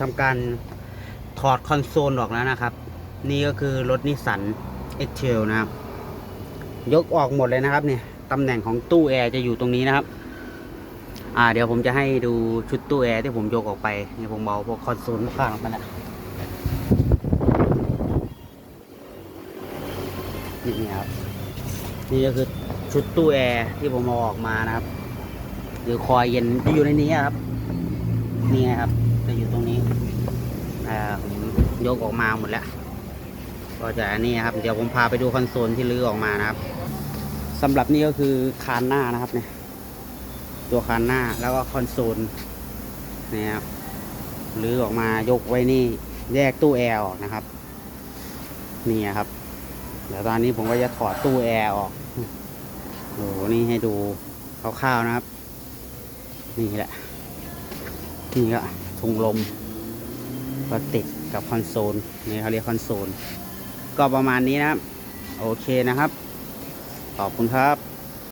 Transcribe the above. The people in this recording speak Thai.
ทำการถอดคอนโซลออกแล้วนะครับ นี่ก็คือรถนิสสันเอ็กเทลนะครับ ยกออกหมดเลยนะครับเนี่ยตำแหน่งของตู้แอร์จะอยู่ตรงนี้นะครับ อ่า เดี๋ยวผมจะให้ดูชุดตู้แอร์ที่ผมยกออกไปเนี่ยผมเอาพวกคอนโซลข้างมาแล้วนี่ครับ นี่ก็คือชุดตู้แอร์ที่ผมเอาออกมานะครับ หรือคอยเย็นจะอยู่ในนี้ครับ นี่ไงครับจะอยู่ตรง ยกออกมาหมดแล้ว ก็จะอันนี่ครับ เดี๋ยวผมพาไปดูคอนโซลที่ลื้อออกมานะครับสำหรับนี่ก็คือคานหน้านะครับเนี่ย ตัวคานหน้าแล้วก็คอนโซลนี่ครับลื้อออกมายกไว้นี่แยกตู้แอร์ออกนะครับ นี่ครับ เดี๋ยวตอนนี้ผมก็จะถอดตู้แอร์ออกโอ้โหนี่ให้ดูคร่าวๆนะครับ นี่แหละ นี่ก็ถุงลม ก็ติดกับคอนโซลนี่เขาเรียกคอนโซล ก็ประมาณนี้นะครับ โอเคนะครับ ขอบคุณครับ